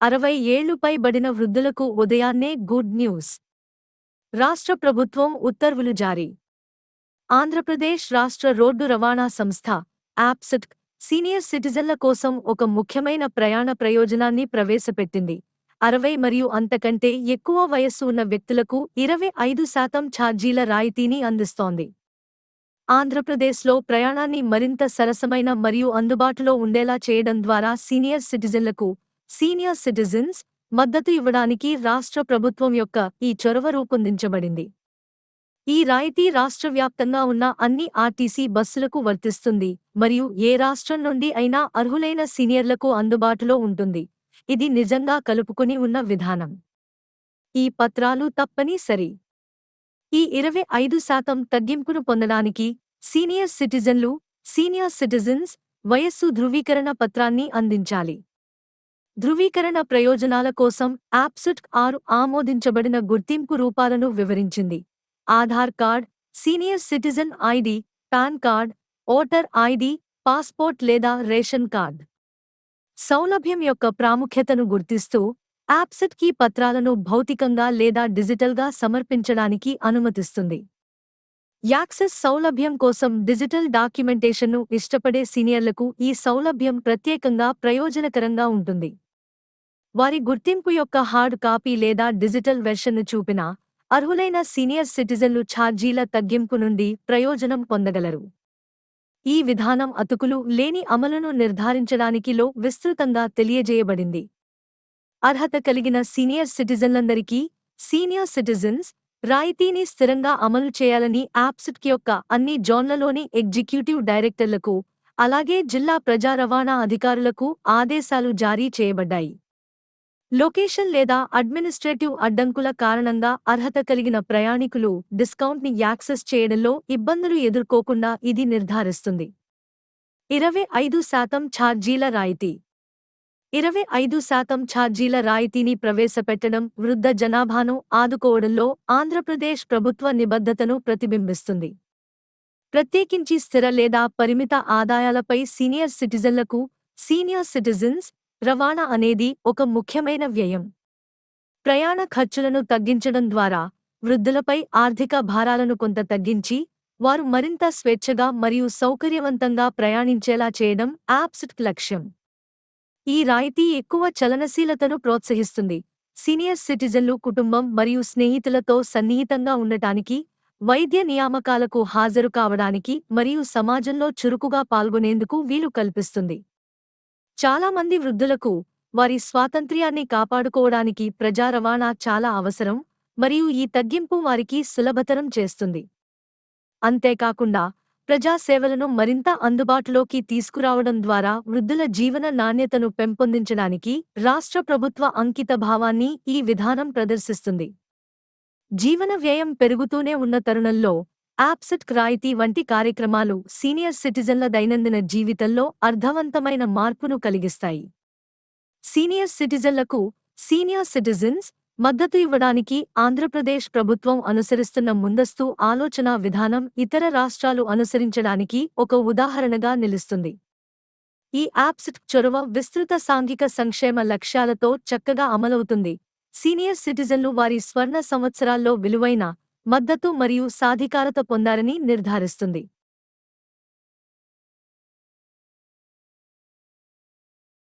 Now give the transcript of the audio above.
అరవై ఏళ్ళు పైబడిన వృద్ధులకు ఉదయాన్నే గుడ్ న్యూస్. రాష్ట్ర ప్రభుత్వం ఉత్తర్వులు జారీ. ఆంధ్రప్రదేశ్ రాష్ట్ర రోడ్డు రవాణా సంస్థ యాప్సిట్ సీనియర్ సిటిజన్ల కోసం ఒక ముఖ్యమైన ప్రయాణ ప్రయోజనాన్ని ప్రవేశపెట్టింది. అరవై మరియు అంతకంటే ఎక్కువ వయస్సు ఉన్న వ్యక్తులకు ఇరవై ఐదు శాతం ఛార్జీల రాయితీని అందిస్తోంది. ఆంధ్రప్రదేశ్లో ప్రయాణాన్ని మరింత సరసమైన మరియు అందుబాటులో ఉండేలా చేయడం ద్వారా సీనియర్ సిటిజన్లకు సీనియర్ సిటిజన్స్ మద్దతు ఇవ్వడానికి రాష్ట్ర ప్రభుత్వం యొక్క ఈ చొరవ రూపొందించబడింది. ఈ రాయితీ రాష్ట్ర వ్యాప్తంగా ఉన్న అన్ని ఆర్టీసీ బస్సులకు వర్తిస్తుంది మరియు ఏ రాష్ట్రం నుండి అయినా అర్హులైన సీనియర్లకు అందుబాటులో ఉంటుంది. ఇది నిజంగా కలుపుకుని ఉన్న విధానం. ఈ పత్రాలు తప్పనిసరి. ఈ ఇరవై ఐదు శాతం తగ్గింపును పొందడానికి సీనియర్ సిటిజన్లు సీనియర్ సిటిజన్స్ వయస్సు ధృవీకరణ పత్రాన్ని అందించాలి. ధృవీకరణ ప్రయోజనాల కోసం యాప్సుట్ ఆరు ఆమోదించబడిన గుర్తింపు రూపాలను వివరించింది. Aadhaar card senior citizen ID PAN card voter ID passport లేదా రేషన్ కార్డ్. సౌలభ్యం యొక్క ప్రాముఖ్యతను గుర్తిస్తూ యాప్సెట్ కీ పత్రాలను భౌతికంగా లేదా డిజిటల్గా సమర్పించడానికి అనుమతిస్తుంది. యాక్సెస్ సౌలభ్యం కోసం డిజిటల్ డాక్యుమెంటేషన్ను ఇష్టపడే సీనియర్లకు ఈ సౌలభ్యం ప్రత్యేకంగా ప్రయోజనకరంగా ఉంటుంది. వారి గుర్తింపు యొక్క హార్డ్ కాపీ లేదా డిజిటల్ వెర్షన్ను చూపిన అర్హులైన సీనియర్ సిటిజన్లు ఛార్జీల తగ్గింపు నుండి ప్రయోజనం పొందగలరు. ఈ విధానం అతుకులు లేని అమలును నిర్ధారించడానికి లో విస్తృతంగా తెలియజేయబడింది. అర్హత కలిగిన సీనియర్ సిటిజన్లందరికీ సీనియర్ సిటిజన్స్ రాయితీని స్థిరంగా అమలు చేయాలని యాప్సిట్ యొక్క అన్ని జోన్లలోని ఎగ్జిక్యూటివ్ డైరెక్టర్లకు అలాగే జిల్లా ప్రజా రవాణా అధికారులకు ఆదేశాలు జారీ చేయబడ్డాయి. లొకేషన్ లేదా అడ్మినిస్ట్రేటివ్ అడ్డంకుల కారణంగా అర్హత కలిగిన ప్రయాణికులు డిస్కౌంట్ని యాక్సెస్ చేయడంలో ఇబ్బందులు ఎదుర్కోకుండా ఇది నిర్ధారిస్తుంది. ఇరవై ఐదు శాతం ఛార్జీల రాయితీ. ఇరవై ఐదు శాతం ఛార్జీల రాయితీని ప్రవేశపెట్టడం వృద్ధ జనాభాను ఆదుకోవడంలో ఆంధ్రప్రదేశ్ ప్రభుత్వ నిబద్ధతను ప్రతిబింబిస్తుంది. ప్రత్యేకించి స్థిర లేదా పరిమిత ఆదాయాలపై సీనియర్ సిటిజన్లకు సీనియర్ సిటిజన్స్ రవాణా అనేది ఒక ముఖ్యమైన వ్యయం. ప్రయాణ ఖర్చులను తగ్గించడం ద్వారా వృద్ధులపై ఆర్థిక భారాలను కొంత తగ్గించి వారు మరింత స్వేచ్ఛగా మరియు సౌకర్యవంతంగా ప్రయాణించేలా చేయడం యాప్సిట్ లక్ష్యం. ఈ రాయితీ ఎక్కువ చలనశీలతను ప్రోత్సహిస్తుంది. సీనియర్ సిటిజన్లు కుటుంబం మరియు స్నేహితులతో సన్నిహితంగా ఉండటానికి వైద్య నియామకాలకు హాజరు కావడానికి మరియు సమాజంలో చురుకుగా పాల్గొనేందుకు వీలు కల్పిస్తుంది. చాలామంది వృద్ధులకు వారి స్వాతంత్ర్యాన్ని కాపాడుకోవడానికి ప్రజా రవాణా చాలా అవసరం మరియు ఈ తగ్గింపు వారికి సులభతరం చేస్తుంది. అంతేకాకుండా ప్రజాసేవలను మరింత అందుబాటులోకి తీసుకురావడం ద్వారా వృద్ధుల జీవన నాణ్యతను పెంపొందించడానికి రాష్ట్ర ప్రభుత్వ అంకిత భావాన్ని ఈ విధానం ప్రదర్శిస్తుంది. జీవన వ్యయం పెరుగుతూనే ఉన్న తరుణంలో యాప్సెట్ రాయితీ వంటి కార్యక్రమాలు సీనియర్ సిటిజన్ల దైనందిన జీవితంలో అర్థవంతమైన మార్పును కలిగిస్తాయి. సీనియర్ సిటిజన్లకు సీనియర్ సిటిజన్స్ మద్దతు ఇవ్వడానికి ఆంధ్రప్రదేశ్ ప్రభుత్వం అనుసరిస్తున్న ముందస్తు ఆలోచనా విధానం ఇతర రాష్ట్రాలు అనుసరించడానికి ఒక ఉదాహరణగా నిలుస్తుంది. ఈ యాప్సిట్ చొరవ విస్తృత సాంఘిక సంక్షేమ లక్ష్యాలతో చక్కగా అమలవుతుంది. సీనియర్ సిటిజన్లు వారి స్వర్ణ సంవత్సరాల్లో విలువైన మద్దతు మరియు సాధికారత పొందారని నిర్ధారిస్తుంది.